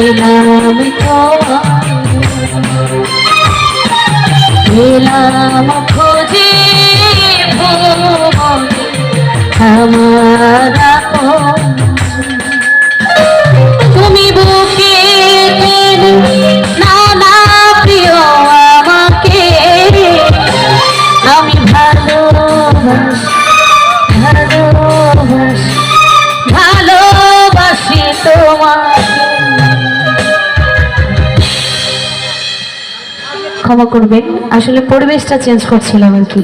তোমার পেলাম খোঁজে তুমি বুকে নাও না প্রিয় আমাকে আমি ভালোবাসি। ক্ষমা করবেন। আসলে পরিবেশটা চেঞ্জ করছিলাম আর কি।